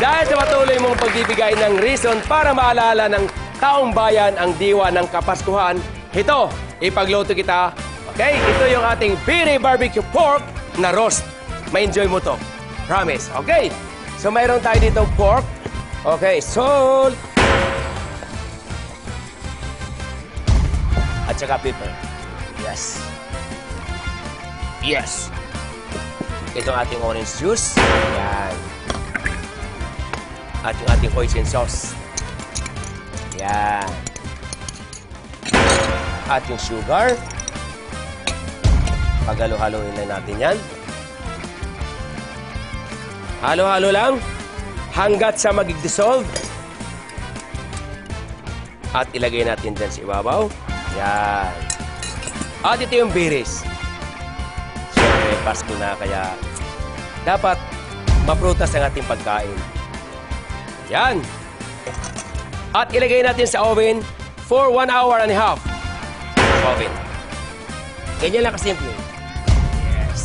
Dahil sa patuloy mong pagbibigay ng reason para maalala ng taong bayan ang diwa ng Kapaskuhan, ito, ipagluto kita. Okay, ito yung ating Piri Barbecue Pork na roast. Ma-enjoy mo to. Promise. Okay, so mayroon tayo dito pork. Okay, salt. At saka pepper. Yes. Yes. Ito ang ating orange juice. Yan. At yung ating hoisin sauce. Yan. At yung sugar. Pagalo-haloin lang natin yan. Halo-halo lang hanggat sa magig-dissolve. At ilagay natin dyan sa ibabaw. Yan. At ito yung biris. Siyempre, Pasko na kaya dapat maprutas ang ating pagkain. Yan. At ilagay natin sa oven for one hour and a half. Oven. Ganyan lang kasimple. Yes.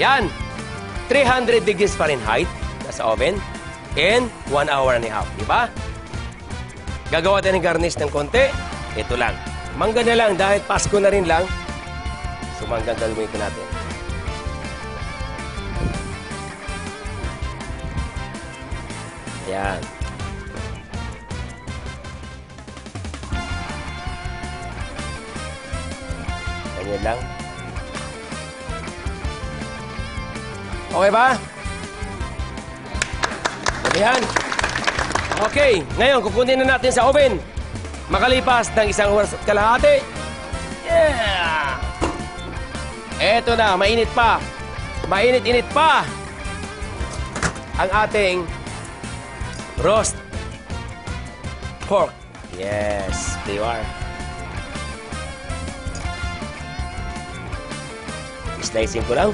Ayan. 300 degrees Fahrenheit nasa oven and one hour and a half. Di ba? Gagawa tayo ng garnish ng konti. Ito lang. Mangga na lang dahil Pasko na rin lang. So mangga gagawin natin. Yan. Ganyan lang. Okay ba? Yan. Okay, ngayon kukunin na natin sa oven. Makalipas ng isang oras at kalahati. Yeah! Eto na, mainit pa. Mainit-init pa. Ang ating roast pork. Yes, there you are. Slicing ko lang.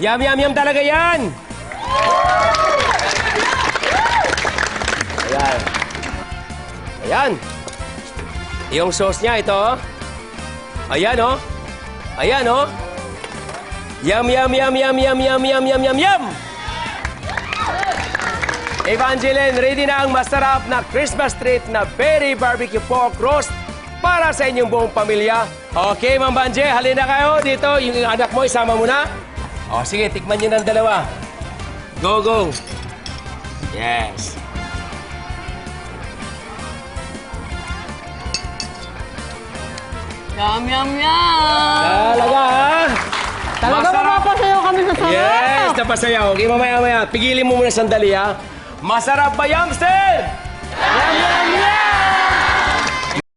Yum, yum, yum talaga yan! Ayan. Ayan. Yung sauce niya, ito. oh. Ayan, oh. Ayan, oh. Yum, yum, yum, yum, yum, yum, yum, yum, yum, yum! Evangeline, ready na ang masarap na Christmas treat na Berry Barbecue Pork Roast para sa inyong buong pamilya. Okay, Ma'am Banje, halina kayo dito. Yung anak mo, isama mo na. O, sige, tikman niyo ng dalawa. Go, go. Yes. Yum, yum, yum! Talaga, ha? Talaga Masarap. mapapasayo kami sa sarap! Yes, napasayaw. Okay, mamaya-maya. Pigilin mo muna sandali, ha? Masarap ba, youngster? Yum, yum, yum!